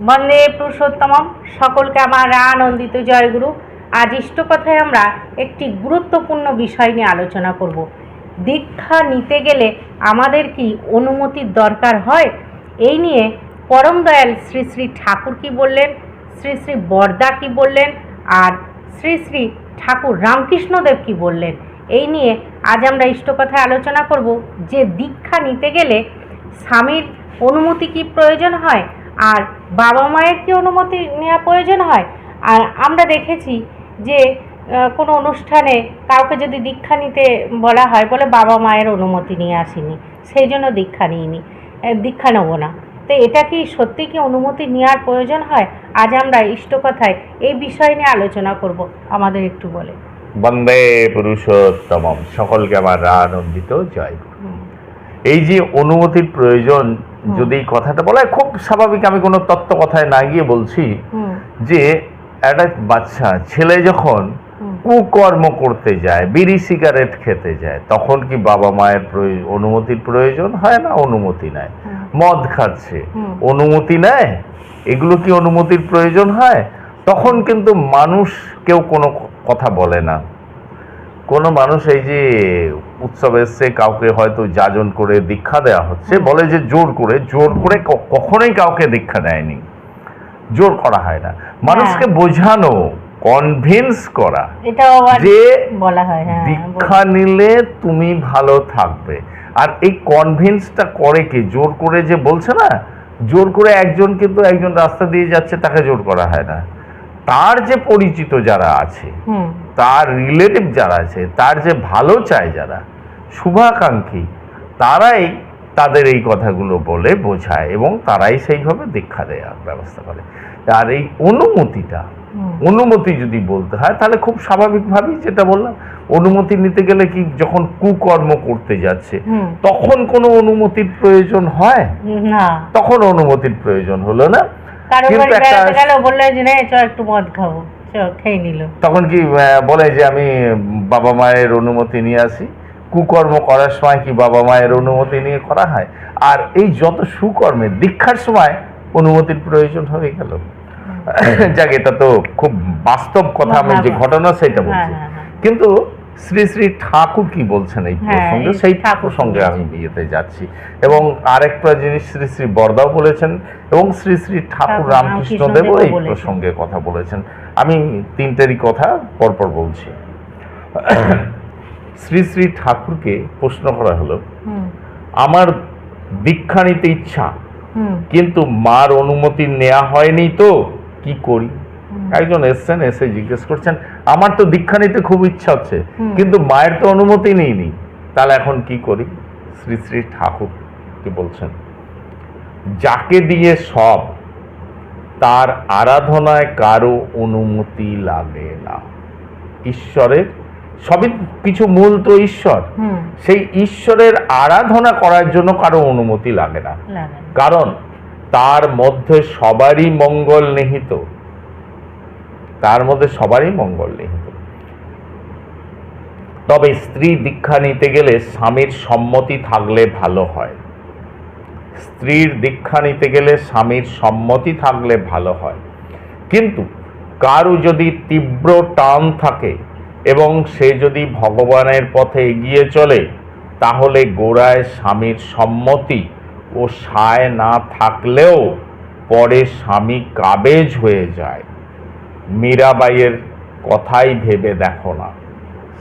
বন্দে পুরুষোত্তমম, সকলকে আমার আনন্দিত জয়গুরু। আজ ইষ্টকথায় আমরা একটি গুরুত্বপূর্ণ বিষয় নিয়ে আলোচনা করব। দীক্ষা নিতে গেলে আমাদের কি অনুমতির দরকার হয়? এই নিয়ে পরম দয়াল শ্রী শ্রী ঠাকুর কি বললেন? শ্রী শ্রী বরদা কি বললেন? আর শ্রী শ্রী ঠাকুর রামকৃষ্ণদেব কি বললেন? এই নিয়ে আজ আমরা ইষ্টকথায় আলোচনা করব যে দীক্ষা নিতে গেলে স্বামীর অনুমতি কি প্রয়োজন হয়? আর বাবা মায়ের কি অনুমতি নেওয়া প্রয়োজন হয়? আর আমরা দেখেছি যে কোনো অনুষ্ঠানে কাউকে যদি দীক্ষা নিতে বলা হয় বলে বাবা মায়ের অনুমতি নিয়ে আসিনি সেই জন্য দীক্ষা নিইনি দীক্ষা নেব না। তো এটা কি সত্যি কি অনুমতি নেওয়ার প্রয়োজন হয়? আজ আমরা ইষ্টকথায় এই বিষয় নিয়ে আলোচনা করব। আমাদের একটু বলে। বন্দে পুরুষোত্তমম। সকলকে আমার আনন্দিত জয় এই যে অনুমতির প্রয়োজন। যদি এই কথাটা বলা খুব স্বাভাবিক আমি কোনো তত্ত্ব কথায় না গিয়ে বলছি যে একটা বাচ্চা ছেলে যখন কুকর্ম করতে যায় বিড়ি সিগারেট খেতে যায় তখন কি বাবা মায়ের অনুমতির প্রয়োজন? হয় না অনুমতি নেয়। মদ খাচ্ছে। অনুমতি নেয়? এগুলো কি অনুমতির প্রয়োজন হয়? তখন কিন্তু মানুষ কেউ কোনো কথা বলে না। কোনো মানুষ এই যে উৎসব এসছে কাউকে হয়তো যাজন করে দীক্ষা দেওয়া হচ্ছে। বলে যে জোর করে জোর করে কখনোই কাউকে দীক্ষা দেয়নি। জোর করা হয় না। মানুষকে বোঝানো কনভিন্স করা যে বলা হয় হ্যাঁ দীক্ষা নিলে তুমি ভালো থাকবে। আর এই কনভিন্সটা করে কি? জোর করে যে বলছে না জোর করে একজন কিন্তু একজন রাস্তা দিয়ে যাচ্ছে তাকে জোর করা হয় না। তার যে পরিচিত যারা আছে তার রিলেটিভ যারা আছে তার যে ভালো চায় যারা শুভাকাঙ্ক্ষী তারাই তাদের এই কথাগুলো বলে বোঝায় এবং তারাই সেইভাবে দীক্ষা দেওয়ার ব্যবস্থা করে। আর এই অনুমতিটা অনুমতি যদি বলতে হয় তাহলে খুব স্বাভাবিকভাবেই যেটা বললাম অনুমতি নিতে গেলে কি যখন কুকর্ম করতে যাচ্ছে তখন কোনো অনুমতির প্রয়োজন হয়? তখন অনুমতির প্রয়োজন হলো না? কারও কিন্তু বাড়ি একটা- বেড়াতে গেল বলল যে নে চ একটু মদ খাব। চ খেয়ে নিল। তখন কি আহ, বলে যে আমি বাবা মায়ের অনুমতি নিয়ে আসি। কুকর্ম করার সময় কি বাবা মায়ের অনুমতি নিয়ে করা হয়? আর এই যত সুকর্মে দীক্ষার সময় অনুমতির প্রয়োজন হয়ে গেল। যাক এটা তো খুব বাস্তব কথা আমি যে ঘটনা সেটা হ্যাঁ বলছি। হ্যাঁ হ্যাঁ। কিন্তু শ্রী শ্রী ঠাকুর কি বলছেন এই হ্যাঁ, প্রসঙ্গে? সেই ঠাকুর। প্রসঙ্গে আমি বিয়েতে যাচ্ছি। এবং আরেকটা জিনিস শ্রী শ্রী বরদাও বলেছেন এবং শ্রী শ্রী ঠাকুর রামকৃষ্ণ দেবও এই প্রসঙ্গে কথা বলেছেন। আমি তিনটেরই কথা পরপর বলছি। শ্রী শ্রী ঠাকুরকে প্রশ্ন করা হলো আমার দীক্ষা নিতে ইচ্ছা কিন্তু মার অনুমতি নেওয়া হয়নি তো কি করি? একজন এসছেন এসে জিজ্ঞেস করছেন আমার তো দীক্ষা নিতে খুব ইচ্ছা হচ্ছে কিন্তু মায়ের তো অনুমতি নেইনি। তাহলে এখন কি করি? শ্রী শ্রী ঠাকুর কি বলছেন যাকে দিয়ে সব তার আরাধনায় কারও অনুমতি লাগে না। ঈশ্বরের সবই কিছু মূল তো ঈশ্বর। সেই ঈশ্বরের আরাধনা করার জন্য কারও অনুমতি লাগে না। কারণ তার মধ্যে সবারই মঙ্গল নিহিত। তার মধ্যে সবারই মঙ্গল নিহিত তবে স্ত্রী দীক্ষা নিতে গেলে স্বামীর সম্মতি থাকলে ভালো হয়। স্ত্রীর দীক্ষা নিতে গেলে স্বামীর সম্মতি থাকলে ভালো হয়। কিন্তু কারও যদি তীব্র টান থাকে এবং সে যদি ভগবানের পথে এগিয়ে চলে, তাহলে গোড়ায় স্বামীর সম্মতি ও সায় না থাকলেও পরে স্বামী কাবেজ হয়ে যায়। মীরাবাইয়ের কথাই ভেবে দেখো না।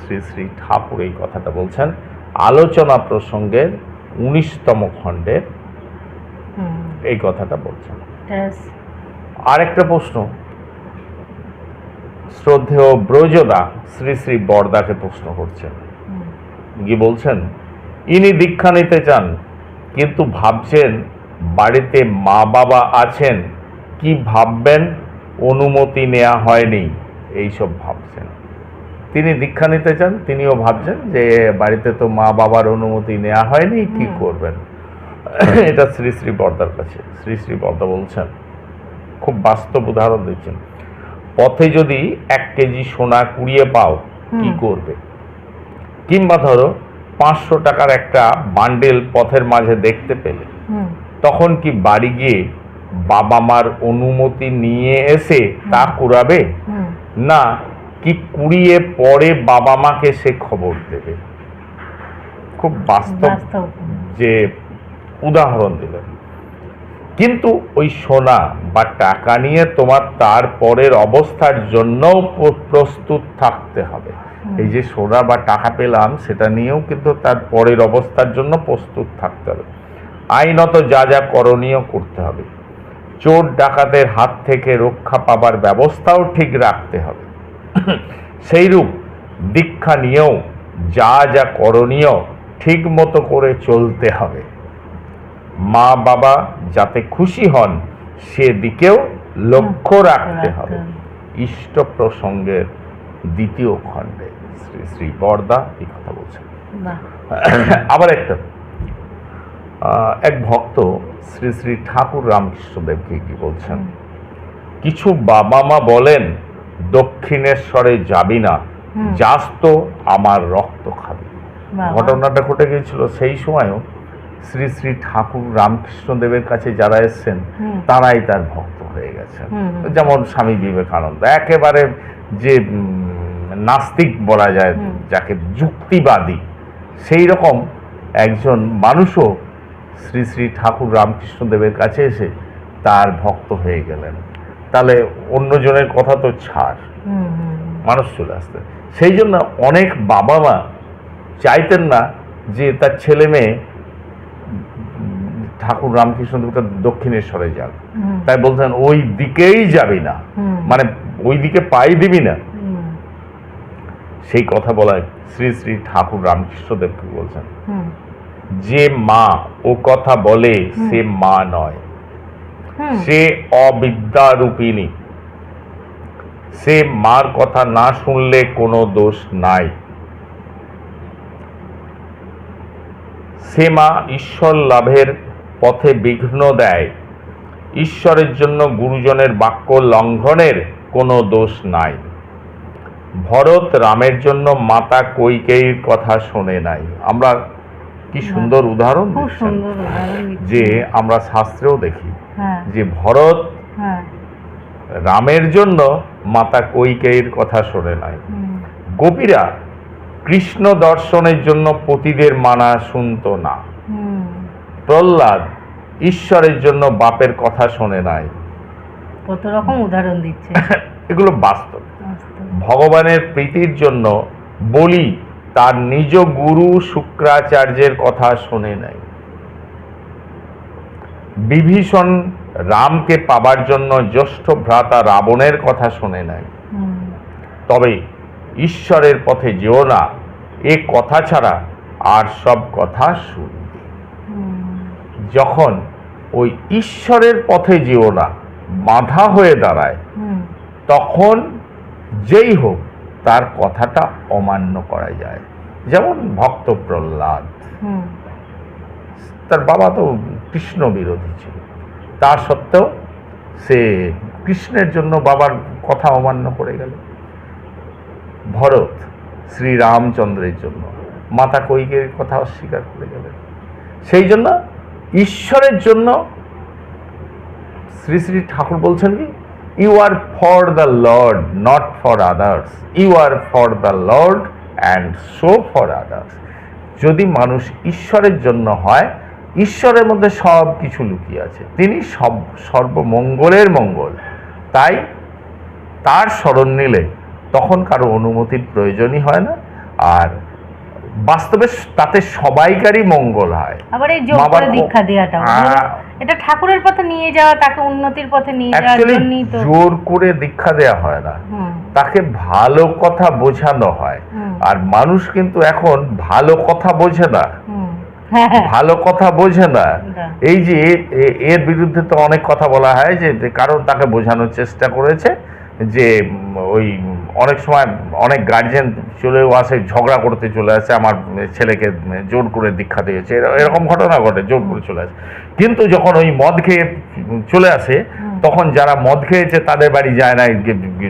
শ্রী শ্রী ঠাকুর এই কথাটা বলছেন। আলোচনা প্রসঙ্গের উনিশতম খণ্ডের এই কথাটা বলছেন। আরেকটা প্রশ্ন। শ্রদ্ধেয় ব্রজদা শ্রী শ্রী বরদাকে প্রশ্ন করছেন। কি বলছেন? ইনি দীক্ষা নিতে চান কিন্তু ভাবছেন বাড়িতে মা বাবা আছেন কি ভাববেন? অনুমতি নেওয়া হয়নি। এইসব ভাবছেন। তিনি দীক্ষা নিতে চান তিনিও ভাবছেন যে বাড়িতে তো মা বাবার অনুমতি নেওয়া হয়নি কি করবেন? এটা শ্রী শ্রী বর্দার কাছে শ্রী শ্রী বর্দা বলছেন। খুব বাস্তব উদাহরণ দিচ্ছেন। পথে যদি এক কেজি সোনা কুড়িয়ে পাও কি করবে? কিংবা ধরো পাঁচশো টাকার একটা বান্ডেল পথের মাঝে দেখতে পেলে তখন কি বাড়ি গিয়ে বাবা মার অনুমতি নিয়ে এসে তা কুড়াবে? না কি কুড়িয়ে পরে বাবা মাকে সে খবর দেবে? খুব বাস্তব যে উদাহরণ দিলেন। কিন্তু ওই সোনা বা টাকা নিয়ে তোমার তারপরের অবস্থার জন্যও প্রস্তুত থাকতে হবে। এই যে সোনা বা টাকা পেলাম সেটা নিয়েও কিন্তু তার পরের অবস্থার জন্য প্রস্তুত থাকতে হবে। আইনত যা যা করণীয় করতে হবে। চোর ডাকাতের হাত থেকে রক্ষা পাবার ব্যবস্থাও ঠিক রাখতে হবে। সেইরূপ দীক্ষা নিয়েও যা যা করণীয় ঠিক মতো করে চলতে হবে। মা বাবা যাতে খুশি হন সেদিকেও লক্ষ্য রাখতে হবে। ইষ্ট প্রসঙ্গের দ্বিতীয় খণ্ডে শ্রী শ্রী বরদা এই কথা বলছেন। আবার একটা এক ভক্ত শ্রী শ্রী ঠাকুর রামকৃষ্ণদেবকে কি বলছেন? কিছু বাবা মা বলেন দক্ষিণেশ্বরে যাবি না। যাস তো আমার রক্ত খাবি। ঘটনাটা ঘটে গিয়েছিল সেই সময়ও শ্রী শ্রী ঠাকুর রামকৃষ্ণদেবের কাছে যারা এসছেন তারাই তার ভক্ত হয়ে গেছেন। যেমন স্বামী বিবেকানন্দ একেবারে যে নাস্তিক বলা যায় যাকে যুক্তিবাদী সেই রকম একজন মানুষও শ্রী শ্রী ঠাকুর রামকৃষ্ণদেবের কাছে এসে তার ভক্ত হয়ে গেলেন। তাহলে অন্যজনের কথা তো ছাড়। মানুষ চলে আসতে। সেই জন্য অনেক বাবা মা চাইতেন না যে তার ছেলে মেয়ে ঠাকুর রামকৃষ্ণ দেবতা দক্ষিণেশ্বরে যাক। তাই বলতেন ওই দিকেই যাবি না। মানে ওই দিকে পাই দিবি না। সেই কথা বলায় শ্রী শ্রী ঠাকুর রামকৃষ্ণদেবকে বলছেন। যে মা ও কথা বলে সে মা নয়। সে অবিদ্যারূপিণী। সে মার কথা না শুনলে কোনো দোষ নাই। সে মা ঈশ্বর লাভের পথে বিঘ্ন দেয়। ঈশ্বরের জন্য গুরুজনের বাক্য লঙ্ঘনের কোনো দোষ নাই। ভরত রামের জন্য মাতা কৈকেয়ীর কথা শোনে নাই। আমরা কি সুন্দর উদাহরণ। যে আমরা শাস্ত্রেও দেখি হ্যাঁ। যে ভরত হ্যাঁ। রামের জন্য মাতা কৈকেয়ীর কথা শোনে নাই। গোপীরা কৃষ্ণ দর্শনের জন্য পতিদের মানা শুনত না। প্রহ্লাদ ঈশ্বরের জন্য বাপের কথা শোনে নাই। কত রকম উদাহরণ দিচ্ছে এগুলো বাস্তব। ভগবানের প্রীতির জন্য বলি তার নিজ গুরু শুক্রাচার্যের কথা শোনে নাই। বিভীষণ রামকে পাবার জন্য জ্যেষ্ঠ ভ্রাতা রাবণের কথা শোনে নাই। তবে ঈশ্বরের পথে যেও না এ কথা ছাড়া আর সব কথা শুনবে। যখন ওই ঈশ্বরের পথে যেও না বাধা হয়ে দাঁড়ায় তখন যেই হোক তার কথাটা অমান্য করা যায়। যেমন ভক্ত প্রহ্লাদ তার বাবা তো কৃষ্ণ বিরোধী ছিল। তা সত্ত্বেও সে কৃষ্ণের জন্য বাবার কথা অমান্য করে গেল। ভরত শ্রী রামচন্দ্রের জন্য মাতা কৈকের কথা অস্বীকার করে গেলেন। সেই জন্য ঈশ্বরের জন্য শ্রী শ্রী ঠাকুর বলছেন কি? You are for the lord not for others you are for the lord and so for others যদি মানুষ ঈশ্বরের জন্য হয় ঈশ্বরের মধ্যে সব কিছু লুকিয়ে আছে। তিনি সব সর্বমঙ্গলের মঙ্গল। তাই তার স্মরণ নিলে তখন কারও অনুমতির প্রয়োজনই হয় না। আর বাস্তবে তাতে সবাইকারই মঙ্গল হয়। আবার এই দীক্ষা দেওয়াটা এটা ঠাকুরের পথে নিয়ে যাওয়া তাকে উন্নতির পথে নিয়ে যাওয়ার জন্যই তো জোর করে দীক্ষা দেওয়া হয় না। তাকে ভালো কথা বোঝানো হয়। আর মানুষ কিন্তু এখন ভালো কথা বোঝে না। হ্যাঁ হ্যাঁ। ভালো কথা বোঝে না। এই যে এর বিরুদ্ধে তো অনেক কথা বলা হয় যে কারণ তাকে বোঝানোর চেষ্টা করেছে যে ওই অনেক সময় অনেক গার্জেন চলেও আসে ঝগড়া করতে চলে আসে আমার ছেলেকে জোর করে দীক্ষা দিয়েছে। এর- এরকম ঘটনা ঘটে জোর করে চলে আসে। কিন্তু যখন ওই মদ খেয়ে চলে আসে তখন যারা মদ খেয়েছে তাদের বাড়ি যায় না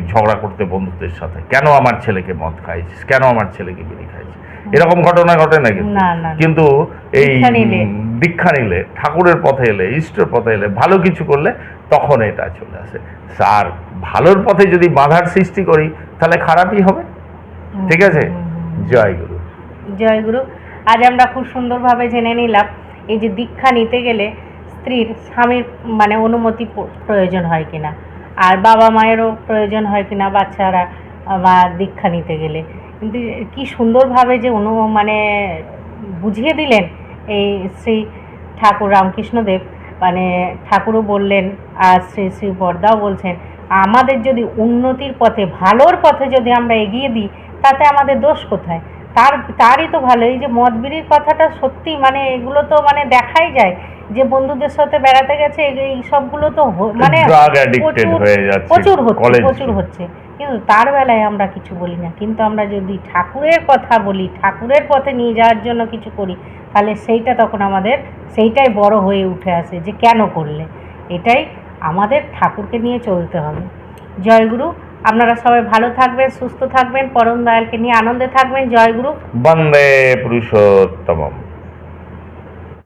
ঝগড়া করতে বন্ধুদের সাথে। কেন আমার ছেলেকে মদ খাইছিস কেন আমার ছেলেকে বিড়ি খাইছিস এরকম ঘটনা ঘটে না কিন্তু এই দীক্ষা নিলে। ঠাকুরের পথে এলে ইষ্টের পথে এলে ভালো কিছু করলে তখন এটা চলে আসে। আর ভালোর পথে যদি বাধার সৃষ্টি করি তাহলে খারাপই হবে। ঠিক আছে? জয় গুরু। জয় গুরু। আজ আমরা খুব সুন্দরভাবে জেনে নিলাম এই যে দীক্ষা নিতে গেলে স্ত্রীর স্বামীর মানে অনুমতি প্রয়োজন হয় কিনা? আর বাবা মায়েরও প্রয়োজন হয় কিনা বাচ্চারা বা দীক্ষা নিতে গেলে? কিন্তু কি সুন্দরভাবে যে অনু মানে বুঝিয়ে দিলেন এই শ্রী ঠাকুর রামকৃষ্ণদেব মানে ঠাকুরও বললেন আর শ্রী শ্রী বরদাও বলছেন আমাদের যদি উন্নতির পথে ভালোর পথে যদি আমরা এগিয়ে দিই তাতে আমাদের দোষ কোথায়? তার তারই তো ভালো এই যে মদ বিড়ির কথাটা সত্যি মানে এগুলো তো মানে দেখাই যায় যে বন্ধুদের সাথে বেড়াতে গেছে এই- সবগুলো তো মানে প্রচুর- প্রচুর হচ্ছে প্রচুর হচ্ছে। কিন্তু তার বেলায় আমরা কিছু বলি না। কিন্তু আমরা যদি ঠাকুরের কথা বলি, ঠাকুরের পথে নিয়ে যাওয়ার জন্য কিছু করি, তাহলে সেইটা তখন আমাদের, সেইটাই বড় হয়ে উঠে আসে যে কেন করলে? এটাই আমাদের ঠাকুরকে নিয়ে চলতে হবে। জয়গুরু আপনারা সবাই ভালো থাকবেন, সুস্থ থাকবেন, পরম দয়ালকে নিয়ে আনন্দে থাকবেন। জয়গুরু বন্দে পুরুষোত্তমম।